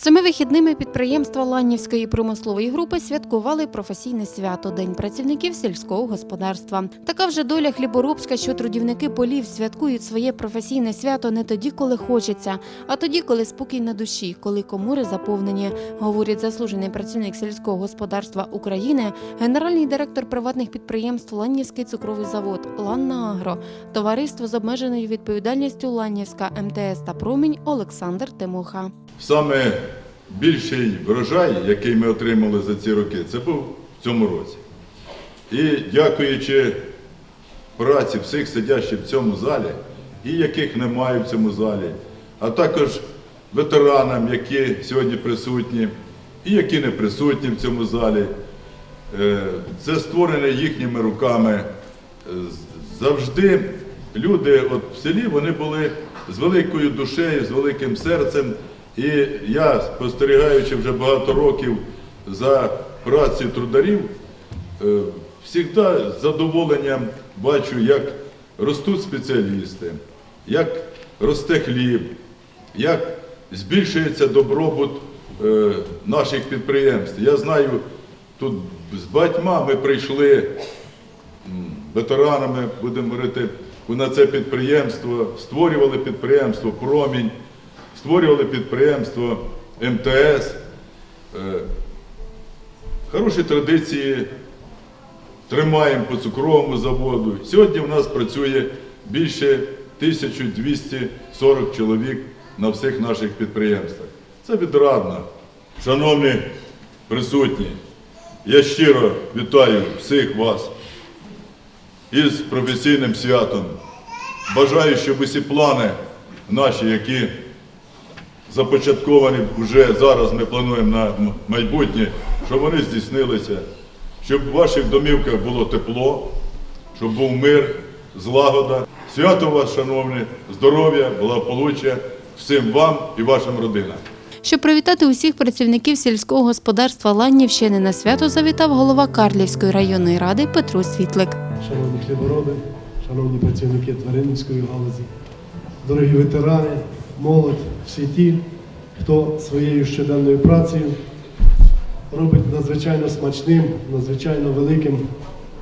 Цими вихідними підприємства Ланнівської промислової групи святкували професійне свято День працівників сільського господарства. Така вже доля хліборобська, що трудівники полів святкують своє професійне свято не тоді, коли хочеться, а тоді, коли спокій на душі, коли комори заповнені, говорить заслужений працівник сільського господарства України, генеральний директор приватних підприємств Ланнівський цукровий завод Ланна Агро, товариство з обмеженою відповідальністю Ланнівська МТС та Промінь Олександр Тимоха. Саме більший врожай, який ми отримали за ці роки, це був в цьому році. І дякуючи праці всіх сидящих в цьому залі, і яких немає в цьому залі, а також ветеранам, які сьогодні присутні, і які не присутні в цьому залі. Е, Це створене їхніми руками. Е, Завжди люди от в селі вони були з великою душею, з великим серцем. І я, спостерігаючи вже багато років за працею трударів, е, завжди з задоволенням бачу, як ростуть спеціалісти, як росте хліб, як збільшується добробут е, наших підприємств. Я знаю, тут з батьма ми прийшли ветеранами, будемо говорити, на це підприємство, створювали підприємство Промінь, створювали підприємство МТС. Е, Хороші традиції тримаємо по цукровому заводу. Сьогодні в нас працює більше 1240 чоловік на всіх наших підприємствах. Це відрадно. Шановні присутні, я щиро вітаю всіх вас із професійним святом. Бажаю, щоб усі плани наші, які започатковані вже зараз ми плануємо на майбутнє, щоб вони здійснилися, щоб в ваших домівках було тепло, щоб був мир, злагода. Свято вас, шановні, здоров'я, благополуччя всім вам і вашим родинам. Щоб привітати усіх працівників сільського господарства Ланнівщини на свято завітав голова Карлівської районної ради Петро Світлик. шановні хлібороби, шановні працівники тваринницької галузі, дорогі ветерани, молодь, всі ті, хто своєю щоденною працею робить надзвичайно смачним, надзвичайно великим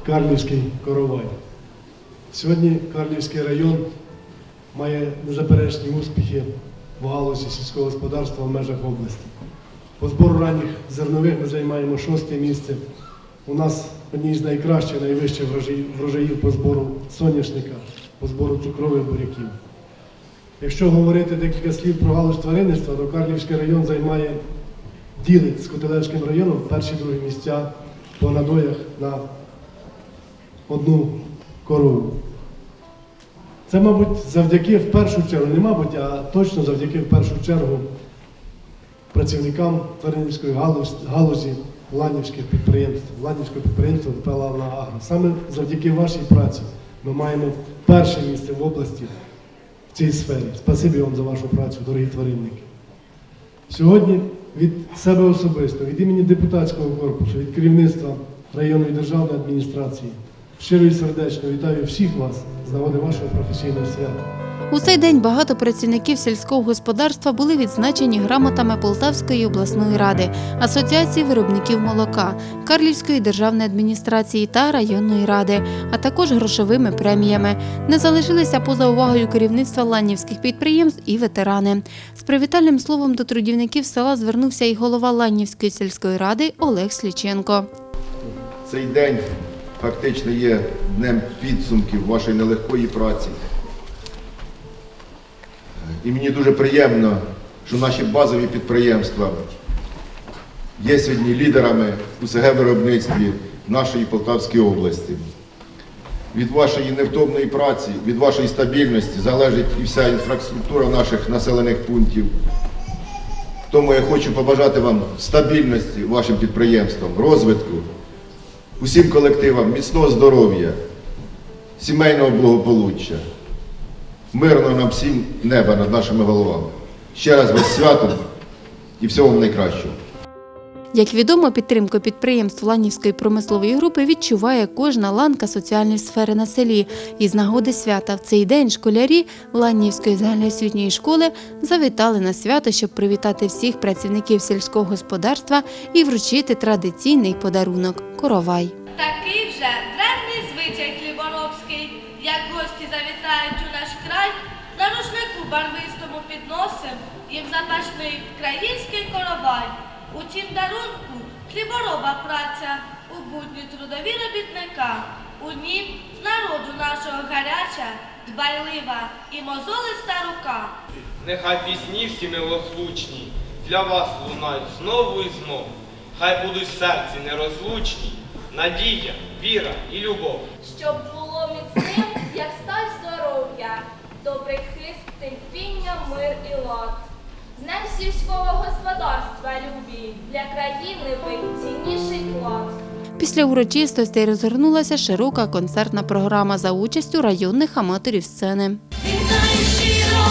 Карлівський коровай. Сьогодні Карлівський район має незаперечні успіхи в галузі сільського господарства в межах області. По збору ранніх зернових ми займаємо шосте місце. У нас одні з найкращих, найвищих врожаїв, по збору соняшника, по збору цукрових буряків. Якщо говорити декілька слів про галузь тваринництва, то Карлівський район займає ділить з Котелевським районом перші другі місця по надоях на одну корову. Це, мабуть, завдяки в першу чергу, не мабуть, а точно завдяки в першу чергу працівникам тваринницької галузі, Ланівських підприємств, Ланівського підприємства ДП «Лавна Агро. Саме завдяки вашій праці ми маємо перше місце в області цій сфері. Спасибі вам за вашу працю, дорогі тваринники. Сьогодні від себе особисто, від імені депутатського корпусу, від керівництва районної державної адміністрації щиро і сердечно вітаю всіх вас з нагоди вашого професійного свята. У цей день багато працівників сільського господарства були відзначені грамотами Полтавської обласної ради, Асоціації виробників молока, Карлівської державної адміністрації та районної ради, а також грошовими преміями. Не залишилися поза увагою керівництва ланнівських підприємств і ветерани. З привітальним словом до трудівників села звернувся і голова Ланнівської сільської ради Олег Сліченко. Цей день фактично є днем підсумків вашої нелегкої праці. І мені дуже приємно, що наші базові підприємства є сьогодні лідерами у СГ-виробництві нашої Полтавської області. Від вашої невтомної праці, від вашої стабільності залежить і вся інфраструктура наших населених пунктів. Тому я хочу побажати вам стабільності вашим підприємствам, розвитку, усім колективам міцного здоров'я, сімейного благополуччя, мирного нам всім неба над нашими головами. Ще раз вас святом і всього вам найкращого. Як відомо, підтримку підприємств Ланівської промислової групи відчуває кожна ланка соціальної сфери на селі. І з нагоди свята в цей день школярі Ланівської загальноосвітньої школи завітали на свято, щоб привітати всіх працівників сільського господарства і вручити традиційний подарунок коровай. Барвистому підносим їм запашний український коровай. У тім дарунку хлібороба праця, у будні трудові робітника. У нім народу нашого гаряча, дбайлива і мозолиста рука. Нехай пісні всі милозвучні для вас лунають знову і знову. Хай будуть серці нерозлучні, надія, віра і любов. щоб було міцним, як сталь здоров'я, добрий хист, терпіння, мир і лад. З Днем сільського господарства, любі, для країни ви цінніший клас. Після урочистостей розгорнулася широка концертна програма за участю районних аматорів сцени. Вітаю щиро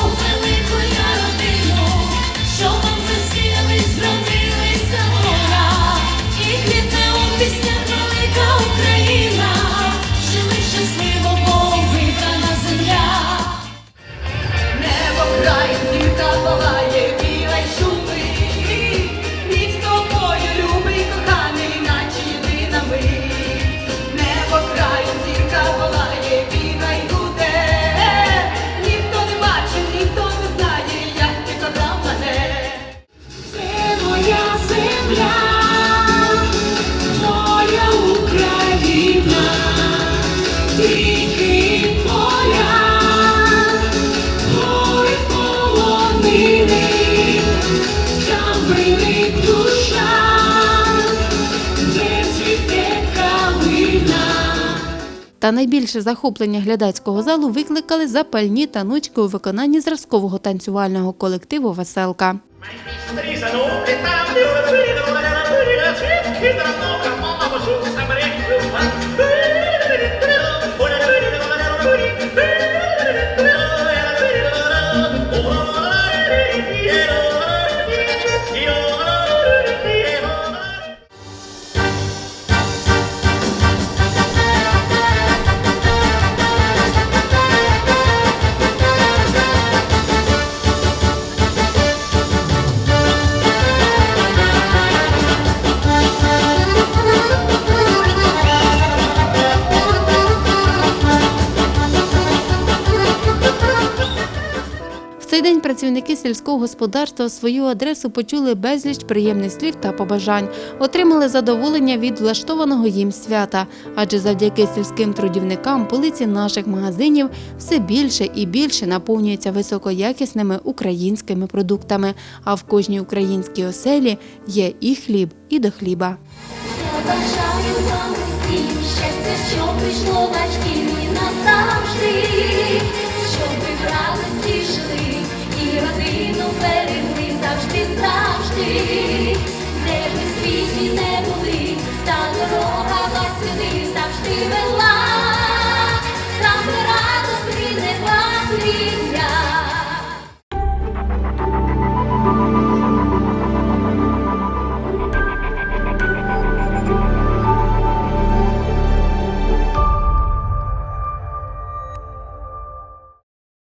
Та найбільше захоплення глядацького залу викликали запальні таночки у виконанні зразкового танцювального колективу Веселка. Працівники сільського господарства свою адресу почули безліч приємних слів та побажань, отримали задоволення від влаштованого їм свята, адже завдяки сільським трудівникам полиці наших магазинів все більше і більше наповнюються високоякісними українськими продуктами. А в кожній українській оселі є і хліб, і до хліба. Я бажаю вам усім щастя, що прийшло батьків.